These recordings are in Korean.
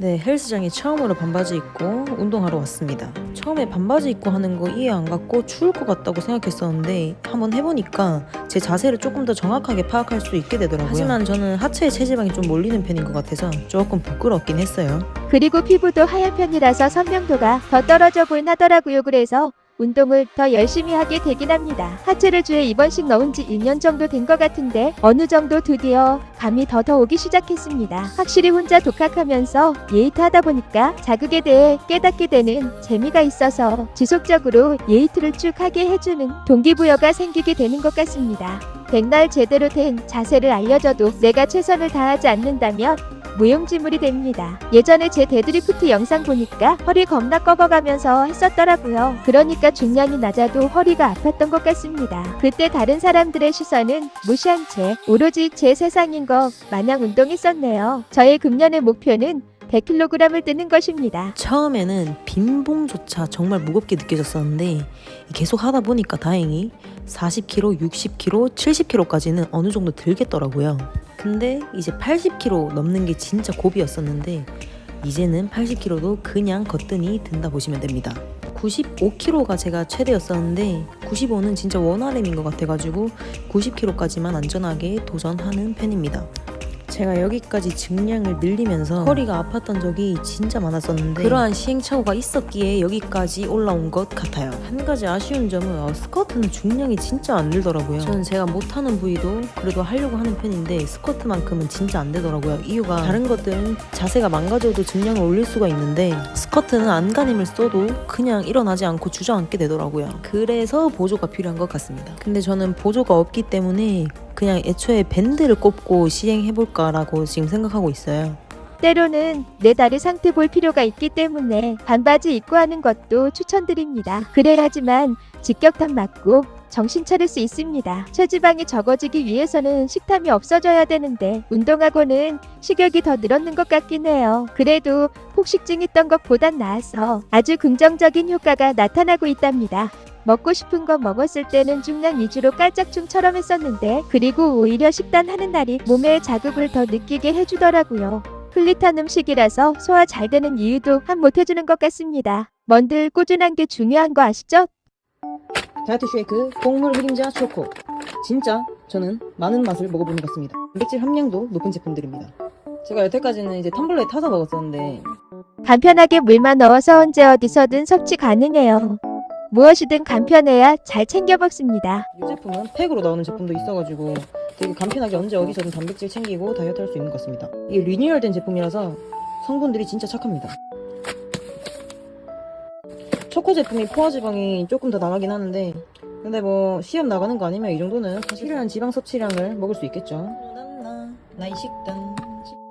네, 헬스장에 처음으로 반바지 입고 운동하러 왔습니다. 처음에 반바지 입고 하는 거 이해 안 갔고 추울 것 같다고 생각했었는데 한번 해보니까 제 자세를 조금 더 정확하게 파악할 수 있게 되더라고요. 하지만 저는 하체에 체지방이 좀 몰리는 편인 것 같아서 조금 부끄럽긴 했어요. 그리고 피부도 하얀 편이라서 선명도가 더 떨어져 보인 하더라고요. 그래서 운동을 더 열심히 하게 되긴 합니다. 하체를 주에 입원식 넣은 지 1년 정도 된 것 같은데 어느 정도 드디어 감이 더더 오기 시작했습니다. 확실히 혼자 독학하면서 예이트 하다 보니까 자극에 대해 깨닫게 되는 재미가 있어서 지속적으로 예이트를 쭉 하게 해주는 동기부여가 생기게 되는 것 같습니다. 백날 제대로 된 자세를 알려줘도 내가 최선을 다하지 않는다면 무용지물이 됩니다. 예전에 제 데드리프트 영상 보니까 허리 겁나 꺾어가면서 했었더라고요. 그러니까 중량이 낮아도 허리가 아팠던 것 같습니다. 그때 다른 사람들의 시선은 무시한 채 오로지 제 세상인 것 마냥 운동했었네요. 저의 금년의 목표는 100kg을 뜨는 것입니다. 처음에는 빈봉조차 정말 무겁게 느껴졌었는데 계속 하다 보니까 다행히 40kg, 60kg, 70kg까지는 어느 정도 들겠더라고요. 근데 이제 80kg 넘는 게 진짜 고비였었는데 이제는 80kg도 그냥 거뜬히 든다 보시면 됩니다. 95kg가 제가 최대였었는데 95는 진짜 원RM인 것 같아가지고 90kg까지만 안전하게 도전하는 편입니다. 제가 여기까지 증량을 늘리면서 허리가 아팠던 적이 진짜 많았었는데 그러한 시행착오가 있었기에 여기까지 올라온 것 같아요. 한 가지 아쉬운 점은 어, 스쿼트는 중량이 진짜 안 늘더라고요. 저는 제가 못하는 부위도 그래도 하려고 하는 편인데 스쿼트만큼은 진짜 안 되더라고요. 이유가 다른 것들은 자세가 망가져도 증량을 올릴 수가 있는데 스쿼트는 안간힘을 써도 그냥 일어나지 않고 주저앉게 되더라고요. 그래서 보조가 필요한 것 같습니다. 근데 저는 보조가 없기 때문에 그냥 애초에 밴드를 꼽고 시행해볼까라고 지금 생각하고 있어요. 때로는 내 다리 상태 볼 필요가 있기 때문에 반바지 입고 하는 것도 추천드립니다. 그래야지만 직격탄 맞고 정신 차릴 수 있습니다. 체지방이 적어지기 위해서는 식탐이 없어져야 되는데 운동하고는 식욕이 더 늘었는 것 같긴 해요. 그래도 폭식증 있던 것보단 나아서 아주 긍정적인 효과가 나타나고 있답니다. 먹고 싶은 거 먹었을 때는 중량 위주로 깔짝춤처럼 했었는데 그리고 오히려 식단하는 날이 몸에 자극을 더 느끼게 해주더라고요. 플릿한 음식이라서 소화 잘 되는 이유도 한 못 해주는 것 같습니다. 뭔들 꾸준한 게 중요한 거 아시죠? 다이어트 쉐이크 곡물 흑임자 초코 진짜 저는 많은 맛을 먹어보는 것 같습니다 단백질 함량도 높은 제품들입니다 제가 여태까지는 이제 텀블러에 타서 먹었었는데 간편하게 물만 넣어서 언제 어디서든 섭취 가능해요. 무엇이든 간편해야 잘 챙겨 먹습니다. 이 제품은 팩으로 나오는 제품도 있어가지고 되게 간편하게 언제 어디서든 단백질 챙기고 다이어트 할 수 있는 것 같습니다. 이게 리뉴얼된 제품이라서 성분들이 진짜 착합니다. 초코 제품이 포화지방이 조금 더 나가긴 하는데 근데 뭐 시험 나가는 거 아니면 이 정도는 필요한 지방 섭취량을 먹을 수 있겠죠. 나의 식단.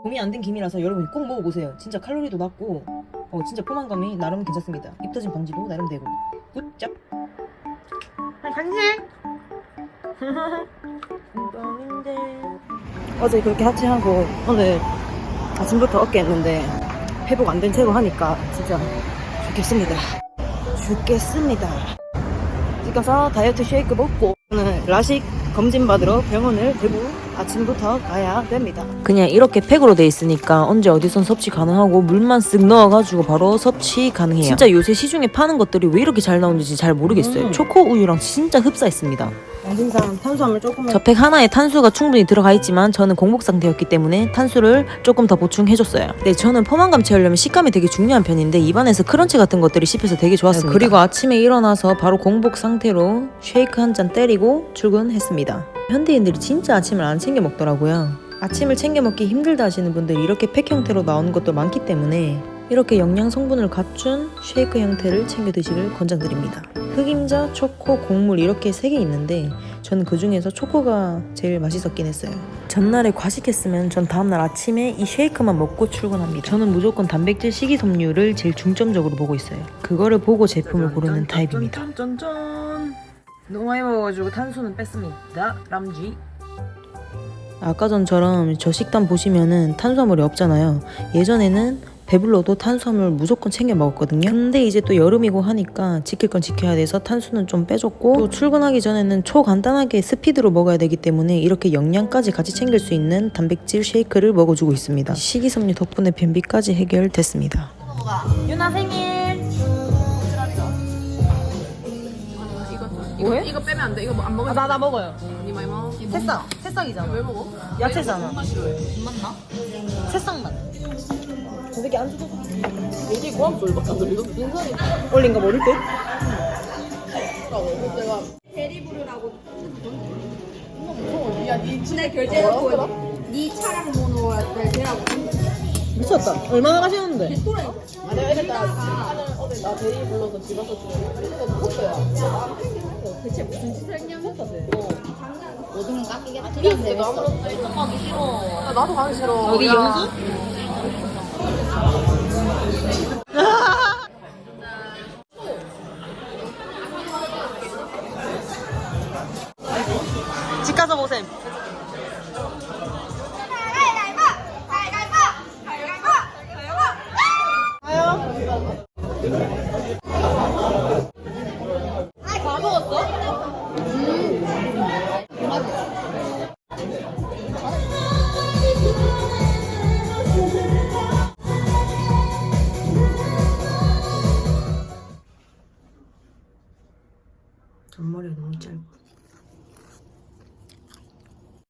봄이 안 된 김이라서 여러분 꼭 먹어보세요. 진짜 칼로리도 낮고 어, 진짜 포만감이 나름 괜찮습니다. 입 터짐 방지도 나름 되고. 굿잡 간식! 어제 그렇게 하체하고 오늘 아침부터 어깨 했는데 회복 안 된 채로 하니까 진짜 죽겠습니다. 죽겠습니다. 집 가서 다이어트 쉐이크 먹고 오늘 라식 검진 받으러 병원을 대구 아침부터 가야 됩니다. 그냥 이렇게 팩으로 돼 있으니까 언제 어디선 섭취 가능하고 물만 쓱 넣어가지고 바로 섭취 가능해요. 진짜 요새 시중에 파는 것들이 왜 이렇게 잘 나오는지 잘 모르겠어요. 음. 초코 우유랑 진짜 흡사했습니다. 양심상 탄수화물 조금만 저 팩 하나에 탄수가 충분히 들어가 있지만 저는 공복 상태였기 때문에 탄수를 조금 더 보충해줬어요. 네, 저는 포만감 채우려면 식감이 되게 중요한 편인데 입안에서 크런치 같은 것들이 씹혀서 되게 좋았습니다. 그리고 아침에 일어나서 바로 공복 상태로 쉐이크 한 잔 때리고 출근했습니다. 현대인들이 진짜 아침을 안 챙겨 먹더라고요. 아침을 챙겨 먹기 힘들다 하시는 분들이 이렇게 팩 형태로 나오는 것도 많기 때문에 이렇게 영양 성분을 갖춘 쉐이크 형태를 챙겨 드시길 권장드립니다. 흑임자, 초코, 곡물 이렇게 세 개 있는데 저는 그 중에서 초코가 제일 맛있었긴 했어요. 전날에 과식했으면 전 다음날 아침에 이 쉐이크만 먹고 출근합니다. 저는 무조건 단백질 식이섬유를 제일 중점적으로 보고 있어요. 그거를 보고 제품을 고르는 타입입니다. 너무 많이 먹어가지고 탄수는 뺐습니다 람쥐 아까 전처럼 저 식단 보시면은 탄수화물이 없잖아요. 예전에는 배불러도 탄수화물 무조건 챙겨 먹었거든요. 근데 이제 또 여름이고 하니까 지킬 건 지켜야 돼서 탄수는 좀 빼줬고 또 출근하기 전에는 초간단하게 스피드로 먹어야 되기 때문에 이렇게 영양까지 같이 챙길 수 있는 단백질 쉐이크를 먹어주고 있습니다. 식이섬유 덕분에 변비까지 해결됐습니다. 유나 생일. 뭐해? 이거 빼면 안 돼. 이거 안 먹을 나나 먹어요. 니 많이 먹어. 새싹 새싹이잖아. 왜 먹어? 야채잖아. 맞나? 새싹만. 저 새끼 안 주고 여기 고함 소리밖에 안 들리고. 인선이 올린 거 모를 듯? 라고. 내가 근데 결제해놓고 네 차량 번호를 대라고 미쳤다. 얼마나 가시는데? 아 내가 이랬다. 나는 어제 나 대리 불러서 집 와서 이거 먹었어요. 대체 무슨 짓을 했냐면서 모든 건 깎이겠다 이게 내가 아무런 가기 싫어. 아, 나도 가기 싫어. 야. 영수? 집 가서 보셈. 너